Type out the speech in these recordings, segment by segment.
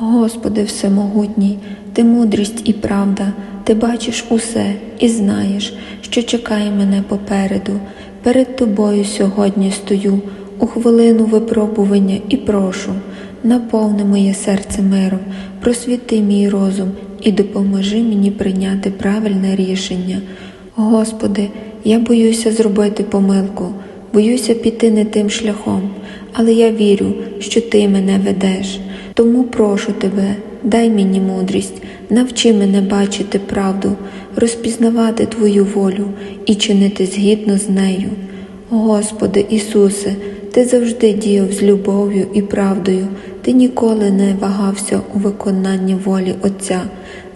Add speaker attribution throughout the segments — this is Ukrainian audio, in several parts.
Speaker 1: Господи Всемогутній, Ти мудрість і правда, Ти бачиш усе і знаєш, що чекає мене попереду. Перед Тобою сьогодні стою у хвилину випробування і прошу, наповни моє серце миром, просвіти мій розум і допоможи мені прийняти правильне рішення. Господи, я боюся зробити помилку, боюся піти не тим шляхом, але я вірю, що Ти мене ведеш. Тому прошу Тебе, дай мені мудрість, навчи мене бачити правду, розпізнавати Твою волю і чинити згідно з нею. Господи Ісусе, Ти завжди діяв з любов'ю і правдою, Ти ніколи не вагався у виконанні волі Отця.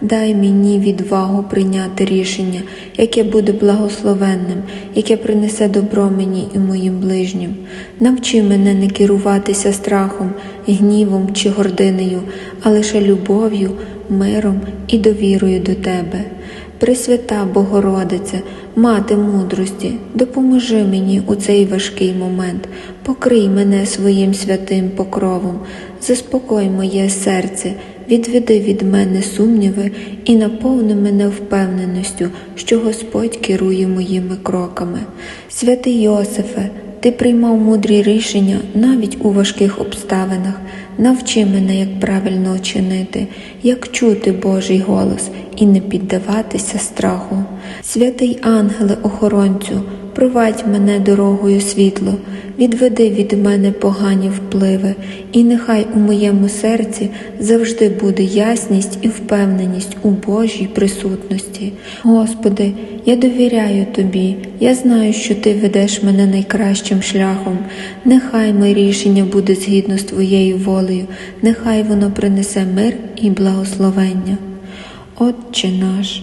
Speaker 1: Дай мені відвагу прийняти рішення, яке буде благословенним, яке принесе добро мені і моїм ближнім. Навчи мене не керуватися страхом, гнівом чи гординею, а лише любов'ю, миром і довірою до Тебе. Пресвята Богородице, мати мудрості, допоможи мені у цей важкий момент, покрий мене своїм святим покровом, заспокой моє серце, відведи від мене сумніви і наповни мене впевненістю, що Господь керує моїми кроками. Святий Йосифе, ти приймав мудрі рішення навіть у важких обставинах. Навчи мене, як правильно чинити, як чути Божий голос і не піддаватися страху. Святий ангеле охоронцю, провадь мене дорогою світло, відведи від мене погані впливи, і нехай у моєму серці завжди буде ясність і впевненість у Божій присутності. Господи, я довіряю Тобі, я знаю, що Ти ведеш мене найкращим шляхом. Нехай моє рішення буде згідно з Твоєю волею, нехай воно принесе мир і благословення. Отче наш,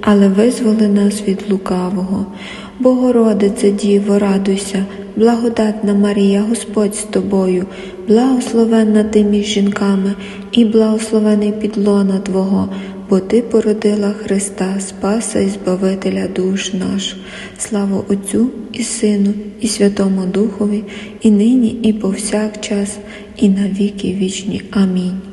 Speaker 1: але визволи нас від лукавого. Богородице Діво, радуйся, благодатна Марія, Господь з тобою, благословенна ти між жінками, і благословений підлона Твого, бо Ти породила Христа, Спаса і Збавителя душ наш. Слава Отцю і Сину, і Святому Духові, і нині, і повсякчас, і на віки вічні. Амінь.